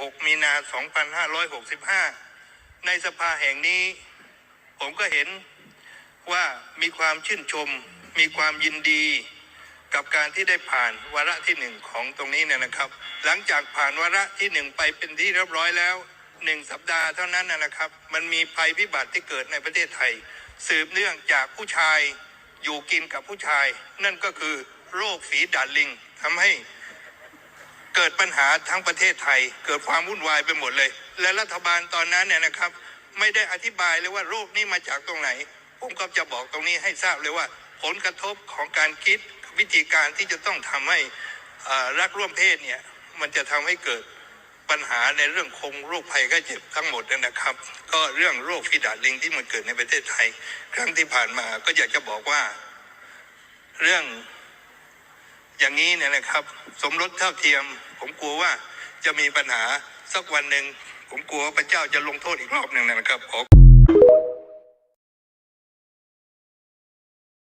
6 มีนา 2565 ในสภาแห่งนี้ ผมก็เห็นว่ามีความชื่นชม มีความยินดีกับการที่ได้ผ่านวาระที่หนึ่งของตรงนี้เนี่ยนะครับ หลังจากผ่านวาระที่หนึ่งไปเป็นที่เรียบร้อยแล้วหนึ่งสัปดาห์เท่านั้นนะครับ มันมีภัยพิบัติที่เกิดในประเทศไทย สืบเนื่องจากผู้ชายอยู่กินกับผู้ชาย นั่นก็คือโรคฝีดาดลิงทำให้ ดปัญหาทั้งประเทศไทย เกิดความวุ่นวายไปหมดเลย และรัฐบาลตอนนั้นเนี่ยนะครับ ไม่ได้อธิบายเลยว่าโรคนี้มาจากตรงไหน ผมก็จะบอกตรงนี้ให้ทราบเลยว่า ผลกระทบของการคิดวิธีการที่จะต้องทำให้รักร่วมเพศเนี่ยมันจะทำให้เกิดปัญหาในเรื่องคงโรคภัยไข้เจ็บทั้งหมดนะครับ ก็เรื่องโรคฟีดาดลิงที่มันเกิดในประเทศไทย ครั้งที่ผ่านมาก็อยากจะบอกว่า เรื่องอย่างนี้เนี่ยนะครับ สมรสเท่าเทียม ผมกลัวว่าจะมีปัญหาสักวันหนึ่งผมกลัวว่าพระเจ้าจะลงโทษอีกรอบหนึ่งนะครับขอ